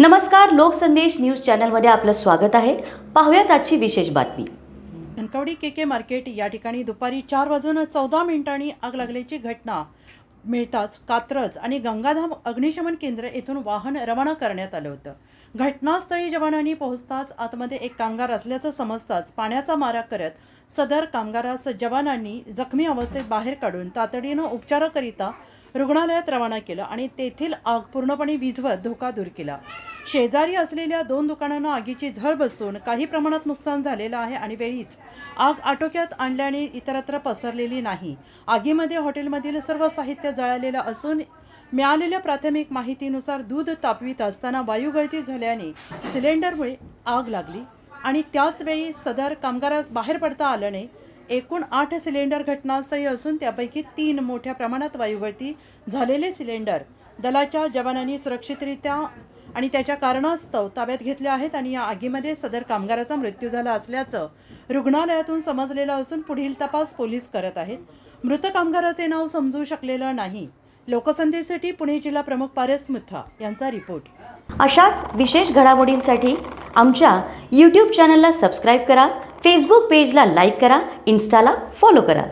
नमस्कार लोकसंदेश न्यूज चॅनलमध्ये आपलं स्वागत आहे. पाहूयात आजची विशेष बातमी. धनकवडी के के मार्केट या ठिकाणी दुपारी चार वाजून चौदा मिनिटांनी आग लागल्याची घटना मिळताच कात्रज आणि गंगाधाम अग्निशमन केंद्र येथून वाहन रवाना करण्यात आलं होतं. घटनास्थळी जवानांनी पोहोचताच आतमध्ये एक कामगार असल्याचं समजताच पाण्याचा मारा करत सदर कामगारास जवानांनी जखमी अवस्थेत बाहेर काढून तातडीनं उपचाराकरिता रुग्णालयात रवाना केलं आणि तेथील आग पूर्णपणे विझवत धोका दूर केला. शेजारी असलेल्या दोन दुकानांना आगीची झळ बसून काही प्रमाणात नुकसान झालेलं आहे आणि वेळीच आग आटोक्यात आणल्याने इतरत्र पसरलेली नाही. आगीमध्ये हॉटेलमधील सर्व साहित्य जळालेलं असून मिळालेल्या प्राथमिक माहितीनुसार दूध तापवीत असताना वायुगळती झाल्याने सिलेंडरमुळे आग लागली आणि त्याचवेळी सदर कामगारास बाहेर पडता आलं नाही एकूण आठ सिलेंडर घटनास्थळी असून त्यापैकी तीन मोठ्या प्रमाणात वायुगळती झालेले सिलेंडर दलाच्या जवानांनी सुरक्षितरित्या आणि त्याच्या कारणास्तव ताब्यात घेतले आहेत आणि या आगीमध्ये सदर कामगाराचा मृत्यू झाला असल्याचं रुग्णालयातून समजलेलं असून पुढील तपास पोलीस करत आहेत. मृत कामगाराचे नाव समजू शकलेलं नाही. लोकसंधीसाठी पुणे जिल्हा प्रमुख पारस मुथा यांचा रिपोर्ट. अशाच विशेष घडामोडींसाठी आमच्या यूट्यूब चॅनलला सबस्क्राईब करा. फेसबुक पेजला लाईक करा इन्स्टाला फॉलो करा.